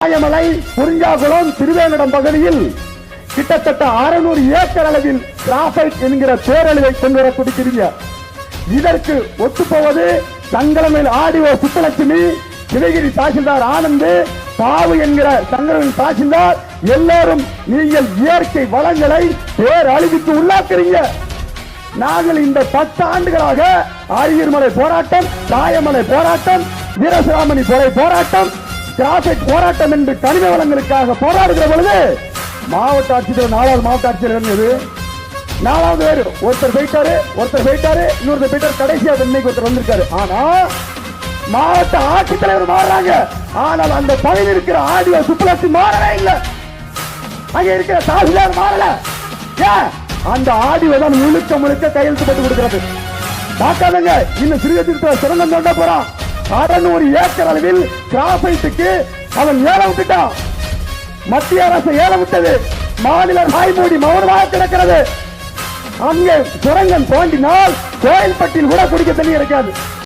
ஆயமலை குறிஞ்சாகுளம் திருவேங்கடம் பகுதியில் கிட்டத்தட்ட அறுநூறு ஏக்கர் அளவில் கிராஃபைட் என்கிற பேரழிவை கொண்டு வர இதற்கு ஒத்துப்போவது சங்கரமில் ஆடிஓ சுத்தலட்சுமி சிவகிரி தாசில்தார் ஆனந்து பாவு என்கிற சங்கரமின் தாசில்தார். எல்லாரும் நீங்கள் இயற்கை வளங்களை பேரழிவுக்கு உள்ளாக்குறீங்க. நாங்கள் இந்த பத்து ஆண்டுகளாக ஆரியர்மலை போராட்டம் தாயமலை போராட்டம் வீரசுராமணி கொலை போராட்டம் டிராபிக் போராட்டம் என்று கனிம வளங்களுக்காக போராடுகிற பொழுது மாவட்ட ஆட்சித்தலைவர் நாலாவது மாவட்ட ஆட்சியர் இருந்தது நாலாவது பேர். ஒருத்தர் போயிட்டாரு ஒருத்தர் போயிட்டாரு இன்னொருத்தர் போயிட்டாரு. கடைசியா இன்னைக்கு ஒருத்தர் வந்திருக்காரு. ஆனா மாவட்ட ஆட்சித்தலைவர் மாறுறாங்க. ஆனால் அந்த பகுதியில் இருக்கிற ஆடியோ சுப்புலட்சி மாறவே இல்லை. அங்க இருக்கிற தாசில்தார் மாறல. ஏன்? அந்த ஆடியோ தான் முழுக்க முழுக்க கையெழுத்து போட்டு கொடுக்கிறது. பார்க்காதங்க இன்னும் சிறிய திருத்த சிறந்தம் போறான். அறநூறு ஏக்கர் அளவில் கிராஃபைட்டுக்கு அவன் ஏலம் விட்டுட்டான் மத்திய அரசு ஏலம் விட்டது. மாநில வாய்மூடி மௌனமாக கிடக்கிறது. அங்கே சுரங்கம் தோண்டினால் கோயில்பட்டியில் கூட குடிக்க தண்ணி இருக்காது.